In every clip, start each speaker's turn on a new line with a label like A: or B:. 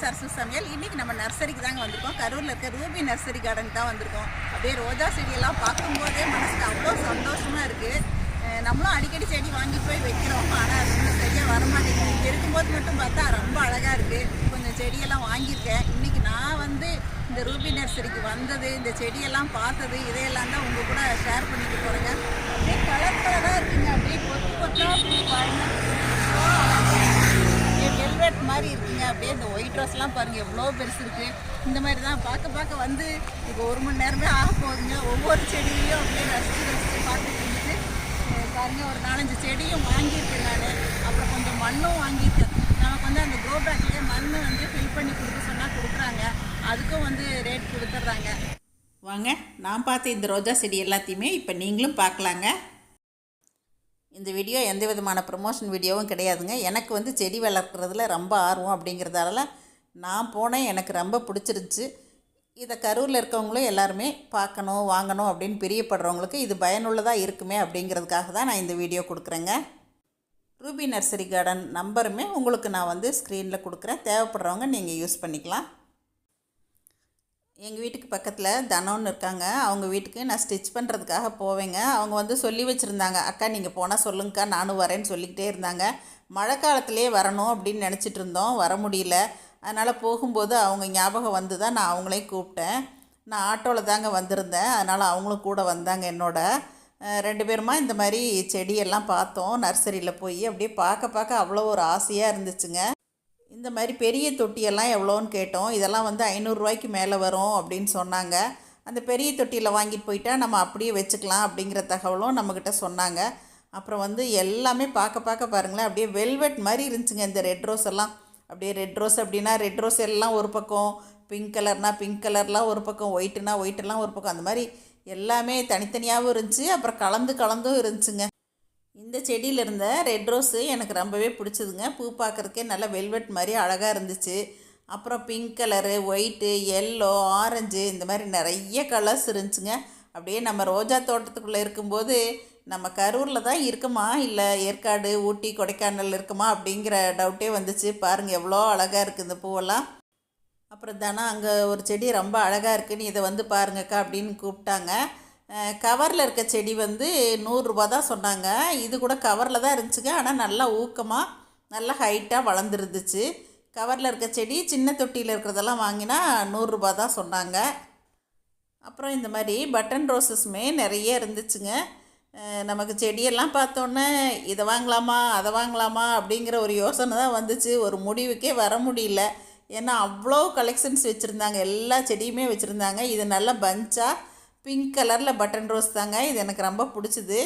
A: சரசு சமையல் இன்றைக்கி நம்ம நர்சரிக்கு தாங்க வந்திருக்கோம். கரூரில் இருக்க ரூபி நர்சரி கார்டன் தான் வந்திருக்கோம். அப்படியே ரோஜா செடியெல்லாம் பார்க்கும்போதே மனசுக்கு அவ்வளோ சந்தோஷமாக இருக்குது நம்மளும் அடிக்கடி செடி வாங்கி போய் வைக்கிறோம். ஆனால் அது இன்னும் சரியாக வரமாட்டேங்குது. இங்கே இருக்கும்போது மட்டும் பார்த்தா ரொம்ப அழகாக இருக்குது கொஞ்சம் செடியெல்லாம் வாங்கியிருக்கேன். இன்றைக்கி நான் வந்து இந்த ரூபி நர்சரிக்கு வந்தது இந்த செடியெல்லாம் பார்த்தது இதையெல்லாம் தான் உங்கள் கூட ஷேர் பண்ணிட்டு போகிறேங்க அப்படியே கலர் கலராக இருக்குங்க. அப்படியே கொத்து கொத்தாக பூ பாருங்க. அப்படியே மாதிரி இருக்குங்க. அப்படியே இந்த ஒயிட் ரோஸ்லாம் பாருங்கள் எவ்வளோ பெருசு இருக்குது இந்த மாதிரி தான் பார்க்க பார்க்க வந்து இப்போ ஒரு மணி நேரமே ஆக போகுதுங்க. ஒவ்வொரு செடியையும் அப்படியே ரசித்து ரசித்து பார்த்துட்டு இருந்துட்டு ஒரு நாலஞ்சு செடியும் வாங்கியிருக்கேன் நான். அப்புறம் கொஞ்சம் மண்ணும் வாங்கியிருக்கேன். நமக்கு வந்து அந்த க்ரோ பேக்லேயே மண் வந்து ஃபில் பண்ணி கொடுக்க சொன்னால் கொடுக்குறாங்க. அதுக்கும் வந்து ரேட் கொடுத்துட்றாங்க.
B: வாங்க நான் பார்த்த இந்த ரோஜா செடி எல்லாத்தையுமே இப்போ நீங்களும் பார்க்கலாங்க. இந்த வீடியோ எந்த விதமான ப்ரமோஷன் வீடியோவும் கிடையாதுங்க. எனக்கு வந்து செடி வளர்க்குறதுல ரொம்ப ஆர்வம் அப்படிங்கிறதால நான் போனேன். எனக்கு ரொம்ப பிடிச்சிருந்துச்சி. இதை கரூரில் இருக்கவங்களும் எல்லாருமே பார்க்கணும் வாங்கணும் அப்படின்னு பிரியப்படுறவங்களுக்கு இது பயனுள்ளதாக இருக்குமே அப்படிங்கிறதுக்காக தான் நான் இந்த வீடியோ கொடுக்குறேங்க. ரூபி நர்சரி கார்டன் நம்பருமே உங்களுக்கு நான் வந்து ஸ்க்ரீனில் கொடுக்குறேன். தேவைப்படுறவங்க நீங்கள் யூஸ் பண்ணிக்கலாம். எங்கள் வீட்டுக்கு பக்கத்தில் தனோன்னு இருக்காங்க. அவங்க வீட்டுக்கு நான் ஸ்டிச் பண்ணுறதுக்காக போவேங்க. அவங்க வந்து சொல்லி வச்சுருந்தாங்க. அக்கா நீங்கள் போனால் சொல்லுங்கக்கா நானும் வரேன்னு சொல்லிக்கிட்டே இருந்தாங்க. மழை காலத்திலே வரணும் அப்படின்னு நினச்சிட்டு இருந்தோம். வர முடியல. அதனால் போகும்போது அவங்க ஞாபகம் வந்து தான் நான் அவங்களையும் கூப்பிட்டேன். நான் ஆட்டோவில் தாங்க வந்திருந்தேன். அதனால் அவங்களும் கூட வந்தாங்க என்னோட. ரெண்டு பேருமா இந்த மாதிரி செடியெல்லாம் பார்த்தோம். நர்சரியில் போய் அப்படியே பார்க்க பார்க்க அவ்வளோ ஒரு ஆசையாக இருந்துச்சுங்க. இந்த மாதிரி பெரிய தொட்டியெல்லாம் எவ்வளோன்னு கேட்டோம். இதெல்லாம் வந்து ஐநூறுரூவாய்க்கு மேலே வரும் அப்படின்னு சொன்னாங்க. அந்த பெரிய தொட்டியில் வாங்கிட்டு போயிட்டா நம்ம அப்படியே வச்சுக்கலாம் அப்படிங்கிற தகவலும் நம்மக்கிட்ட சொன்னாங்க. அப்புறம் வந்து எல்லாமே பார்க்க பார்க்க பாருங்களேன் அப்படியே வெல்வெட் மாதிரி இருந்துச்சுங்க இந்த ரெட் ரோஸ் எல்லாம். அப்படியே ரெட் ரோஸ் அப்படின்னா ரெட் ரோஸ் எல்லாம் ஒரு பக்கம் பிங்க் கலர்னால் பிங்க் கலர்லாம் ஒரு பக்கம் ஒயிட்டுனா ஒயிட்டெல்லாம் ஒரு பக்கம். அந்த மாதிரி எல்லாமே தனித்தனியாகவும் இருந்துச்சு. அப்புறம் கலந்து கலந்தும் இருந்துச்சுங்க. இந்த செடியில் இருந்த ரெட் ரோஸு எனக்கு ரொம்பவே பிடிச்சதுங்க. பூ பார்க்குறதுக்கே நல்லா வெல்வெட் மாதிரி அழகாக இருந்துச்சு. அப்புறம் pink colour white yellow orange இந்த மாதிரி நிறைய கலர்ஸ் இருந்துச்சுங்க. அப்படியே நம்ம ரோஜா தோட்டத்துக்குள்ளே இருக்கும்போது நம்ம கரூரில் தான் இருக்குமா? இல்லை ஏற்காடு ஊட்டி கொடைக்கானல் இருக்குமா? அப்படிங்கிற டவுட்டே வந்துச்சு. பாருங்கள் எவ்வளோ அழகாக இருக்குது இந்த பூவெல்லாம். அப்புறம் தானே அங்கே ஒரு செடி ரொம்ப அழகாக இருக்குன்னு இதை வந்து பாருங்கக்கா அப்படின்னு கூப்பிட்டாங்க. கவரில் இருக்க செடி வந்து நூறுரூபா தான் சொன்னாங்க. இது கூட கவரில் தான் இருந்துச்சுங்க. ஆனால் நல்லா ஊக்கமாக நல்லா ஹைட்டாக வளர்ந்துருந்துச்சு. கவரில் இருக்க செடி சின்ன தொட்டியில் இருக்கிறதெல்லாம் வாங்கினா நூறுரூபா தான் சொன்னாங்க. அப்புறம் இந்த மாதிரி பட்டன் ரோசஸுமே நிறைய இருந்துச்சுங்க. நமக்கு செடியெல்லாம் பார்த்தோன்னே இதை வாங்கலாமா அதை வாங்கலாமா அப்படிங்கிற ஒரு யோசனை தான் வந்துச்சு. ஒரு முடிவுக்கே வர முடியல. ஏன்னா அவ்வளோ கலெக்ஷன்ஸ் வச்சுருந்தாங்க. எல்லா செடியுமே வச்சுருந்தாங்க. இது நல்லா பஞ்சாக பிங்க் கலரில் பட்டன் ரோஸ் தாங்க. இது எனக்கு ரொம்ப பிடிச்சிது.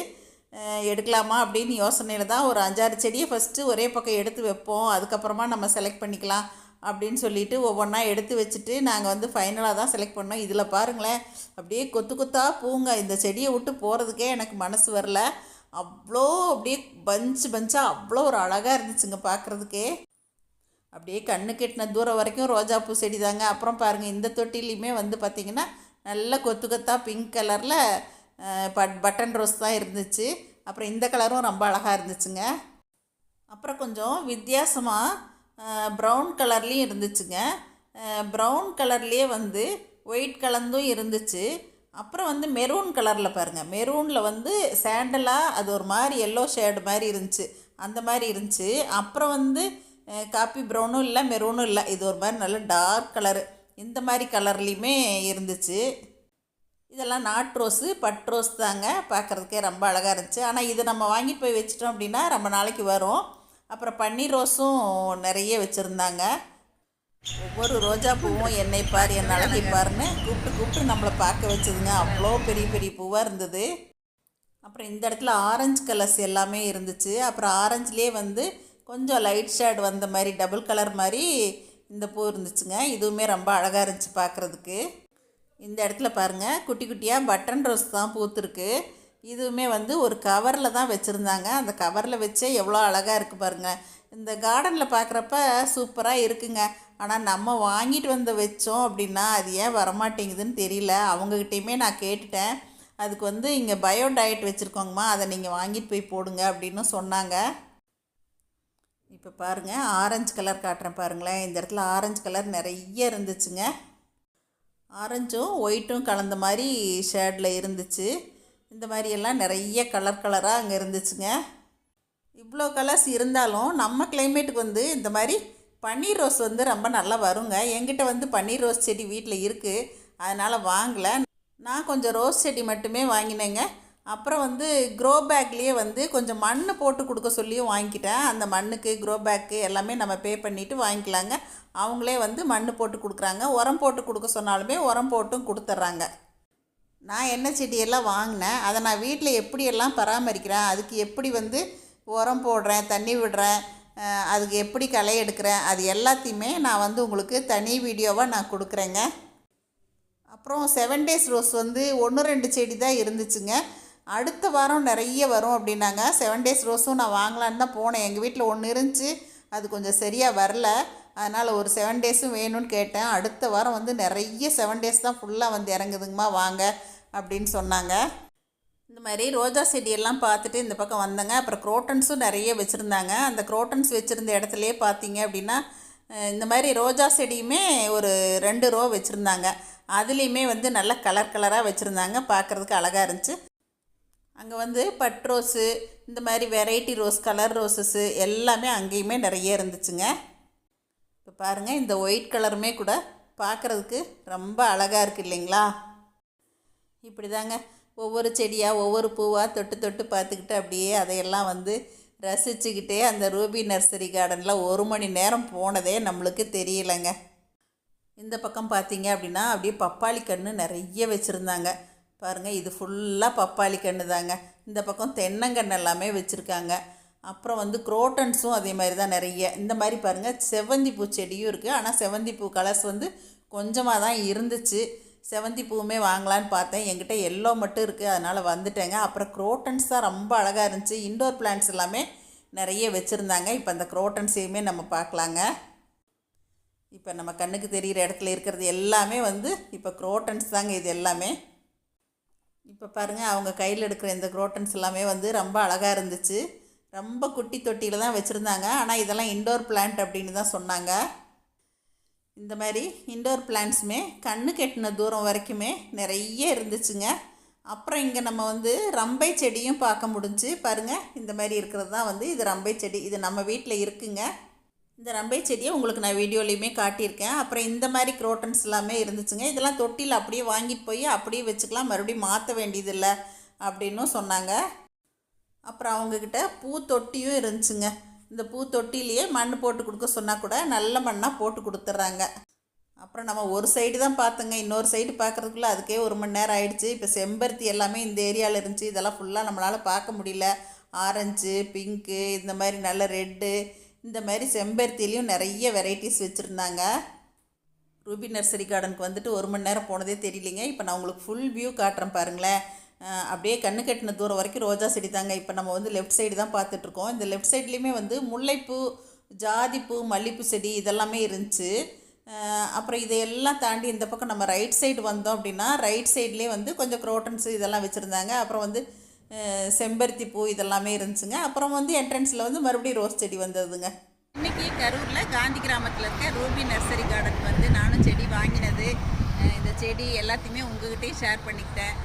B: எடுக்கலாமா அப்படின்னு யோசனையில் தான் ஒரு அஞ்சாறு செடியை ஃபஸ்ட்டு ஒரே பக்கம் எடுத்து வைப்போம். அதுக்கப்புறமா நம்ம செலக்ட் பண்ணிக்கலாம் அப்படின்னு சொல்லிட்டு ஒவ்வொன்றா எடுத்து வச்சுட்டு நாங்கள் வந்து ஃபைனலாக தான் செலக்ட் பண்ணோம். இதில் பாருங்களேன் அப்படியே கொத்து கொத்தாக பூங்க. இந்த செடியை விட்டு போகிறதுக்கே எனக்கு மனசு வரல. அவ்வளோ அப்படியே பஞ்சு பஞ்சாக அவ்வளோ ஒரு அழகாக இருந்துச்சுங்க பார்க்குறதுக்கே அப்படியே கண்ணு கெட்டின தூரம் வரைக்கும் ரோஜாப்பூ செடி தாங்க. அப்புறம் பாருங்கள் இந்த தொட்டிலையுமே வந்து பார்த்திங்கன்னா நல்ல கொத்து கொத்தாக பிங்க் கலரில் பட் பட்டன் ரோஸ் தான் இருந்துச்சு. அப்புறம் இந்த கலரும் ரொம்ப அழகாக இருந்துச்சுங்க. அப்புறம் கொஞ்சம் வித்தியாசமாக ப்ரௌன் கலர்லேயும் இருந்துச்சுங்க. ப்ரௌன் கலர்லேயே வந்து ஒயிட் கலந்தும் இருந்துச்சு. அப்புறம் வந்து மெரூன் கலரில் பாருங்கள் மெரூனில் வந்து சாண்டலாக அது ஒரு மாதிரி எல்லோ ஷேடு மாதிரி இருந்துச்சு. அந்த மாதிரி இருந்துச்சு. அப்புறம் வந்து காப்பி ப்ரௌனும் இல்லை மெரூனும் இல்லை. இது ஒரு மாதிரி நல்ல டார்க் கலரு இந்த மாதிரி கலர்லேயுமே இருந்துச்சு. இதெல்லாம் நாட் ரோஸு பட் ரோஸ் தாங்க பார்க்குறதுக்கே ரொம்ப அழகாக இருந்துச்சு. ஆனால் இது நம்ம வாங்கிட்டு போய் வச்சிட்டோம் அப்படின்னா ரொம்ப நாளைக்கு வரும். அப்புறம் பன்னீர் ரோஸும் நிறைய வச்சுருந்தாங்க. ஒவ்வொரு ரோஜா பூவும் என்னை பார் என் அழகை பாருன்னு கூப்பிட்டு கூப்பிட்டு நம்மளை பார்க்க வச்சதுங்க. அவ்வளோ பெரிய பெரிய பூவாக இருந்தது. அப்புறம் இந்த இடத்துல ஆரஞ்சு கலர்ஸ் எல்லாமே இருந்துச்சு. அப்புறம் ஆரஞ்சுலேயே வந்து கொஞ்சம் லைட் ஷேட் வந்த மாதிரி டபுள் கலர் மாதிரி இந்த பூ இருந்துச்சுங்க. இதுவுமே ரொம்ப அழகாக இருந்துச்சு பார்க்குறதுக்கு இந்த இடத்துல பாருங்கள் குட்டி குட்டியாக பட்டன் ரோஸ் தான் பூத்துருக்கு. இதுவுமே வந்து ஒரு கவரில் தான் வச்சுருந்தாங்க. அந்த கவரில் வச்சே எவ்வளோ அழகாக இருக்குது பாருங்கள் இந்த கார்டனில் பார்க்குறப்ப சூப்பராக இருக்குங்க. ஆனால் நம்ம வாங்கிட்டு வந்து வச்சோம் அப்படின்னா அது ஏன் வரமாட்டேங்குதுன்னு தெரியல. அவங்கக்கிட்டேயுமே நான் கேட்டுட்டேன். அதுக்கு வந்து இங்கே பயோ டயட் வச்சுருக்கோங்கம்மா. அதை நீங்கள் வாங்கிட்டு போய் போடுங்க அப்படின்னு சொன்னாங்க. இப்போ பாருங்கள் ஆரஞ்சு கலர் காட்டுறேன் பாருங்களேன். இந்த இடத்துல ஆரஞ்சு கலர் நிறைய இருந்துச்சுங்க. ஆரஞ்சும் ஒயிட்டும் கலந்த மாதிரி ஷேடில் இருந்துச்சு. இந்த மாதிரியெல்லாம் நிறைய கலர் கலராக அங்கே இருந்துச்சுங்க. இவ்வளோ கலர்ஸ் இருந்தாலும் நம்ம கிளைமேட்டுக்கு வந்து இந்த மாதிரி பன்னீர் ரோஸ் வந்து ரொம்ப நல்லா வருங்க. எங்கிட்ட வந்து பன்னீர் ரோஸ் செடி வீட்டில் இருக்குது அதனால் வாங்கலை. நான் கொஞ்சம் ரோஸ் செடி மட்டுமே வாங்கினேங்க. அப்புறம் வந்து க்ரோ பேக்லேயே வந்து கொஞ்சம் மண் போட்டு கொடுக்க சொல்லியும் வாங்கிக்கிட்டேன். அந்த மண்ணுக்கு க்ரோ பேக்கு எல்லாமே நம்ம பே பண்ணிவிட்டு வாங்கிக்கலாங்க. அவங்களே வந்து மண் போட்டு கொடுக்குறாங்க. உரம் போட்டு கொடுக்க சொன்னாலுமே உரம் போட்டும் கொடுத்துட்றாங்க. நான் என்ன செடியெல்லாம் வாங்கினேன். அதை நான் வீட்டில் எப்படியெல்லாம் பராமரிக்கிறேன்? அதுக்கு எப்படி வந்து உரம் போடுறேன்? தண்ணி விடுறேன்? அதுக்கு எப்படி களை எடுக்கிறேன்? அது எல்லாத்தையுமே நான் வந்து உங்களுக்கு தனி வீடியோவாக நான் கொடுக்குறேங்க. அப்புறம் செவன் டேஸ் ரோஸ் வந்து ஒன்று ரெண்டு செடி தான் இருந்துச்சுங்க. அடுத்த வாரம் நிறைய வரும் அப்படின்னாங்க. செவன் டேஸ் ரோஸும் நான் வாங்கலான்னு தான் போனேன். எங்கள் வீட்டில் ஒன்று இருந்துச்சு. அது கொஞ்சம் சரியாக வரல. அதனால் ஒரு செவன் டேஸும் வேணும்னு கேட்டேன். அடுத்த வாரம் வந்து நிறைய செவன் டேஸ் தான் ஃபுல்லாக வந்து இறங்குதுங்கம்மா வாங்க அப்படின்னு சொன்னாங்க. இந்த மாதிரி ரோஜா செடியெல்லாம் பார்த்துட்டு இந்த பக்கம் வந்தேங்க. அப்புறம் குரோட்டன்ஸும் நிறைய வச்சுருந்தாங்க. அந்த குரோட்டன்ஸ் வச்சுருந்த இடத்துலையே பார்த்தீங்க அப்படின்னா இந்த மாதிரி ரோஜா செடியுமே ஒரு ரெண்டு ரோ வச்சுருந்தாங்க. அதுலேயுமே வந்து நல்ல கலர் கலராக வச்சுருந்தாங்க. பார்க்குறதுக்கு அழகாக இருந்துச்சு. அங்கே வந்து பட் ரோஸு இந்த மாதிரி வெரைட்டி ரோஸ் கலர் ரோஸஸ்ஸு எல்லாமே அங்கேயுமே நிறைய இருந்துச்சுங்க. இப்போ பாருங்கள் இந்த ஒயிட் கலருமே கூட பார்க்குறதுக்கு ரொம்ப அழகாக இருக்குது இல்லைங்களா? இப்படி தாங்க ஒவ்வொரு செடியாக ஒவ்வொரு பூவாக தொட்டு தொட்டு பார்த்துக்கிட்டு அப்படியே அதையெல்லாம் வந்து ரசிச்சுக்கிட்டே அந்த ரூபி நர்சரி கார்டனில் ஒரு மணி நேரம் போனதே நம்மளுக்கு தெரியலைங்க. இந்த பக்கம் பார்த்தீங்க அப்படின்னா அப்படியே பப்பாளி கன்று நிறைய வச்சுருந்தாங்க. பாருங்கள் இது ஃபுல்லாக பப்பாளி கன்று தாங்க இந்த பக்கம் தென்னங்கன்று எல்லாமே வச்சுருக்காங்க. அப்புறம் வந்து குரோட்டன்ஸும் அதே மாதிரி தான் நிறைய. இந்த மாதிரி பாருங்கள் செவ்வந்தி பூ செடியும் இருக்குது ஆனால் செவ்வந்தி பூ கலர்ஸ் வந்து கொஞ்சமாக தான் இருந்துச்சு. செவந்தி பூவுமே வாங்கலான்னு பார்த்தேன். என்கிட்ட எல்லோ மட்டும் இருக்குது அதனால் வந்துட்டேங்க. அப்புறம் குரோட்டன்ஸ் தான் ரொம்ப அழகாக இருந்துச்சு. இண்டோர் பிளான்ட்ஸ் எல்லாமே நிறைய வச்சுருந்தாங்க. இப்போ அந்த குரோட்டன்ஸையுமே நம்ம பார்க்கலாங்க. இப்போ நம்ம கண்ணுக்கு தெரிகிற இடத்துல இருக்கிறது எல்லாமே வந்து இப்போ குரோட்டன்ஸ் தாங்க இது எல்லாமே. இப்போ பாருங்கள் அவங்க கையில் எடுக்கிற இந்த குரோட்டன்ஸ் எல்லாமே வந்து ரொம்ப அழகாக இருந்துச்சு. ரொம்ப குட்டி தொட்டியில் தான் வச்சுருந்தாங்க. ஆனால் இதெல்லாம் இண்டோர் பிளான்ட் அப்படின்னு தான் சொன்னாங்க. இந்த மாதிரி இண்டோர் பிளான்ட்ஸுமே கண்ணு கெட்டின தூரம் வரைக்குமே நிறைய இருந்துச்சுங்க. அப்புறம் இங்கே நம்ம வந்து ரம்பை செடியும் பார்க்க முடிஞ்சு. பாருங்கள் இந்த மாதிரி இருக்கிறது தான் வந்து இது ரம்பை செடி. இது நம்ம வீட்டில் இருக்குங்க. இந்த ரம்பை செடியை உங்களுக்கு நான் வீடியோலையுமே காட்டியிருக்கேன். அப்புறம் இந்த மாதிரி குரோட்டன்ஸ் எல்லாமே இருந்துச்சுங்க. இதெல்லாம் தொட்டியில் அப்படியே வாங்கிட்டு போய் அப்படியே வச்சுக்கலாம். மறுபடியும் மாற்ற வேண்டியதில்லை அப்படின்னும் சொன்னாங்க. அப்புறம் அவங்கக்கிட்ட பூ தொட்டியும் இருந்துச்சுங்க. இந்த பூ தொட்டிலேயே மண் போட்டு கொடுக்க சொன்னால் கூட நல்ல மண்ணாக போட்டு கொடுத்துட்றாங்க. அப்புறம் நம்ம ஒரு சைடு தான் பார்த்தோங்க. இன்னொரு சைடு பார்க்குறதுக்குள்ளே அதுக்கே ஒரு மணி நேரம் ஆயிடுச்சு. இப்போ செம்பருத்தி எல்லாமே இந்த ஏரியாவில் இருந்துச்சு. இதெல்லாம் ஃபுல்லாக நம்மளால் பார்க்க முடியல. ஆரஞ்சு பிங்க்கு இந்த மாதிரி நல்ல ரெட்டு இந்த மாதிரி செம்பருத்திலையும் நிறைய வெரைட்டிஸ் வச்சுருந்தாங்க. ரூபி நர்சரி கார்டனுக்கு வந்துட்டு ஒரு மணி நேரம் போனதே தெரியலிங்க. இப்போ நான் உங்களுக்கு ஃபுல் வியூ காட்டுறேன் பாருங்களேன். அப்படியே கண்ணு கட்டின தூரம் வரைக்கும் ரோஜா செடி தாங்க. இப்போ நம்ம வந்து லெஃப்ட் சைடு தான் பார்த்துட்ருக்கோம் இந்த லெஃப்ட் சைட்லேயுமே வந்து முல்லைப்பூ ஜாதிப்பூ மல்லிப்பூ செடி இதெல்லாமே இருந்துச்சு. அப்புறம் இதையெல்லாம் தாண்டி இந்த பக்கம் நம்ம ரைட் சைடு வந்தோம் அப்படின்னா ரைட் சைட்லேயே வந்து கொஞ்சம் குரோட்டன்ஸு இதெல்லாம் வச்சுருந்தாங்க. அப்புறம் வந்து செம்பருத்தி பூ இதெல்லாமே இருந்துச்சுங்க. அப்புறம் வந்து என்ட்ரன்ஸில் வந்து மறுபடியும் ரோஸ் செடி வந்ததுங்க.
A: இன்னைக்கு கரூரில் காந்தி கிராமத்தில் இருக்க ரூபி நர்சரி கார்டன் வந்து நானும் செடி வாங்கினது. இந்த செடி எல்லாத்தையுமே உங்ககிட்டயும் ஷேர் பண்ணிக்கிட்டேன்.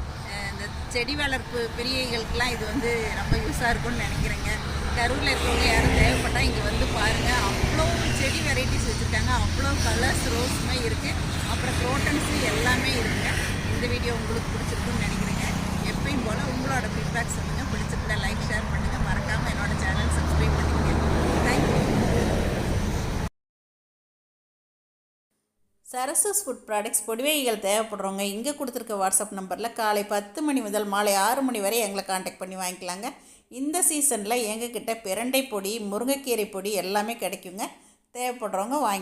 A: இந்த செடி வளர்ப்பு பிரியைகளுக்கெல்லாம் இது வந்து ரொம்ப யூஸாக இருக்கும்னு நினைக்கிறேங்க. கரூரில் இருக்கவங்க யாரும் தேவைப்பட்டால் இங்கே வந்து பாருங்கள் அவ்வளோ செடி வெரைட்டிஸ் வச்சுருக்காங்க. அவ்வளோ கலர்ஸ் ரோஸுமே இருக்குது அப்புறம் குரோட்டன்ஸு எல்லாமே இருக்குங்க. இந்த வீடியோ உங்களுக்கு பிடிச்சிருக்குன்னு நினைக்கிறேன். போல் உங்களோட ஃபீட்பேக் சொல்லுங்கள் பிடிச்சிருந்தா லைக் ஷேர் பண்ணுங்கள் மறக்காமல் என்னோட சேனல் சப்ஸ்கிரைப் பண்ணிக்கோங்க. Thank you
B: Sarasa's food products பொடிவைகள் தேவைப்படுறவங்க இங்கே கொடுத்துருக்க வாட்ஸ்அப் நம்பரில் காலை பத்து மணி முதல் மாலை ஆறு மணி வரை எங்களை காண்டாக்ட் பண்ணி வாங்கிக்கலாங்க. இந்த சீசனில் எங்ககிட்ட பிரண்டை பொடி முருங்கைக்கீரை பொடி எல்லாமே கிடைக்குங்க. தேவைப்படுறவங்க வாங்கி